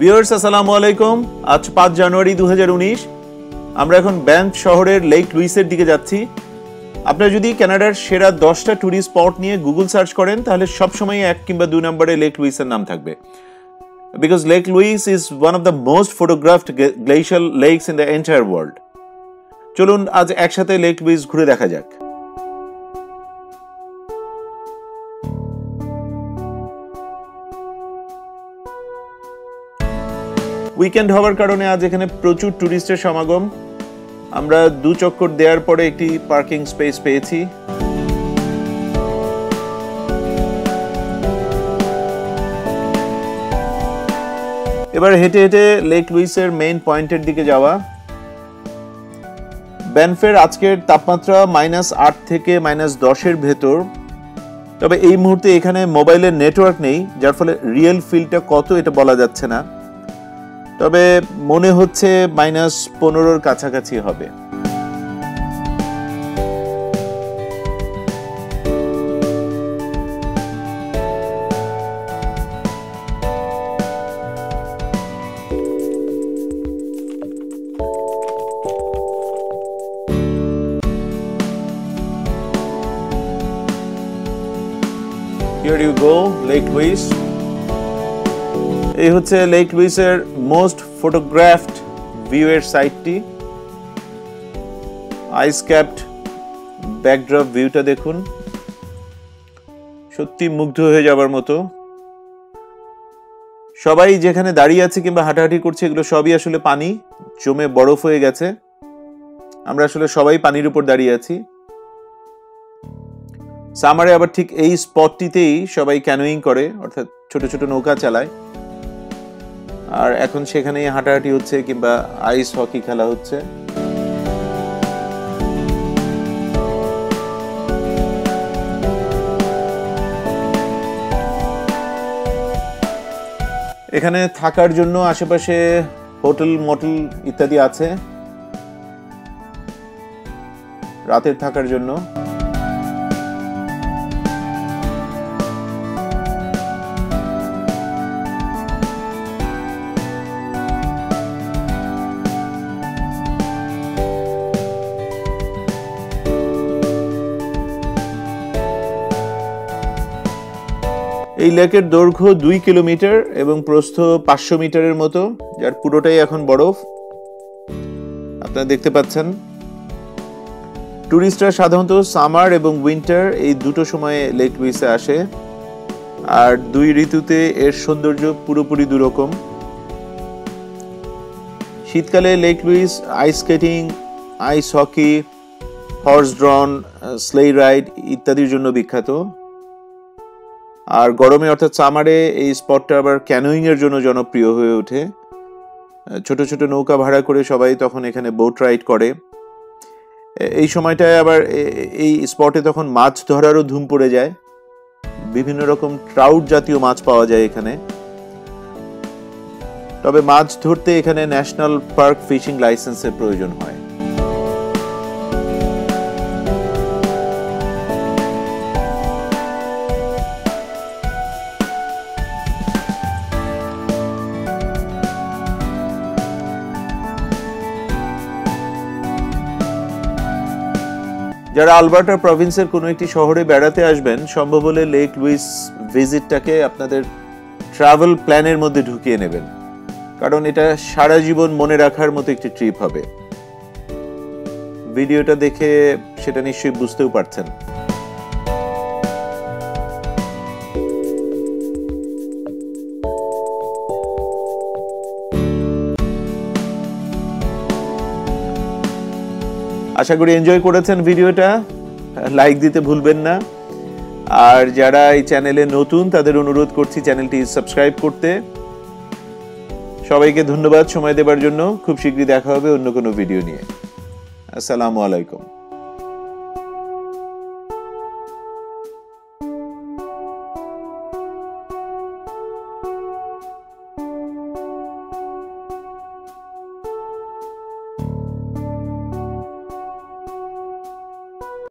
Viewers আসসালামু আলাইকুম। আজ পাঁচ জানুয়ারি দু হাজার উনিশ। আমরা এখন ব্যান্ড শহরের লেক লুইসের দিকে যাচ্ছি। আপনারা যদি কানাডার সেরা দশটা ট্যুরিস্ট স্পট নিয়ে গুগল সার্চ করেন, তাহলে সবসময় এক কিংবা দুই নম্বরে লেক লুইসের নাম থাকবে। Because Lake Louise is one of the most photographed glacial lakes in the entire world চলুন আজ একসাথে লেক লুইস ঘুরে দেখা যাক। উইকেন্ড হওয়ার কারণে আজ এখানে প্রচুর ট্যুরিস্টের সমাগম। আমরা দু চক্কর দেওয়ার পরে একটি পার্কিং স্পেস পেয়েছি। এবার হেঁটে হেঁটে লেক লুইসের মেইন পয়েন্টের দিকে যাওয়া। ব্যানফের আজকের তাপমাত্রা মাইনাস আট থেকে মাইনাস দশের ভেতর। তবে এই মুহূর্তে এখানে মোবাইলের নেটওয়ার্ক নেই, যার ফলে রিয়েল ফিলটা কত এটা বলা যাচ্ছে না। তবে মনে হচ্ছে মাইনাস পনেরোর কাছাকাছি হবে Here you go, Lake Louise. এই হচ্ছে লেক লুইসের মোস্ট ফটোগ্রাফড ভিউয়ের সাইটটি আইস ক্যাপড ব্যাকড্রপ ভিউটা দেখুন। সত্যি মুগ্ধ হয়ে যাবার মতো। সবাই যেখানে দাঁড়িয়ে আছে কিংবা হাঁটাহাঁটি করছে, এগুলো সবই আসলে পানি। জমে বরফ হয়ে গেছে। আমরা আসলে সবাই পানির উপর দাঁড়িয়ে আছি। সামারে আবার ঠিক এই স্পটটিতেই সবাই ক্যানোয়িং করে, অর্থাৎ ছোট ছোট নৌকা চালায়। আর এখন সেখানেই হাঁটাহাঁটি হচ্ছে কিংবা আইস হকি খেলা হচ্ছে। এখানে থাকার জন্য আশেপাশে হোটেল, মোটেল ইত্যাদি আছে। রাতের থাকার জন্য। এই লেকের দৈর্ঘ্য দুই কিলোমিটার এবং প্রস্থ পাঁচশো মিটারের মতো, যার পুরোটাই এখন বরফ। আপনারা দেখতে পাচ্ছেন। টুরিস্টরা সাধারণত সামার এবং উইন্টার এই দুটো সময়ে লেক লুইসে আসে। আর দুই ঋতুতে এর সৌন্দর্য পুরোপুরি দুরকম। শীতকালে Lake Louise ice skating, ice hockey, horse drawn, sleigh ride ইত্যাদির জন্য বিখ্যাত। আর গরমে অর্থাৎ সামারে এই স্পটটা আবার ক্যানোয়িং এর জন্য জনপ্রিয় হয়ে ওঠে। ছোট ছোট নৌকা ভাড়া করে সবাই তখন এখানে বোট রাইড করে। এই সময়টায় আবার এই স্পটে তখন মাছ ধরারও ধুম পড়ে যায়। বিভিন্ন রকম ট্রাউট জাতীয় মাছ পাওয়া যায় এখানে। তবে মাছ ধরতে এখানে ন্যাশনাল পার্ক ফিশিং লাইসেন্সের প্রয়োজন হয়। যারা আলবার্টা প্রভিন্সের কোনো একটি শহরে বেড়াতে আসবেন সম্ভব হলে লেক লুইস ভিজিটটাকে আপনাদের ট্রাভেল প্ল্যানের মধ্যে ঢুকিয়ে নেবেন। কারণ এটা সারা জীবন মনে রাখার মতো একটি ট্রিপ হবে। ভিডিওটা দেখে সেটা নিশ্চয়ই বুঝতেও পারছেন। আশা করি এনজয় করেছেন ভিডিওটা। লাইক দিতে ভুলবেন না। আর যারা এই চ্যানেলে নতুন, তাদের অনুরোধ করছি চ্যানেলটি সাবস্ক্রাইব করতে। সবাইকে ধন্যবাদ সময় দেবার জন্য। খুব শীঘ্রই দেখা হবে অন্য কোনো ভিডিও নিয়ে। আসসালামু আলাইকুম।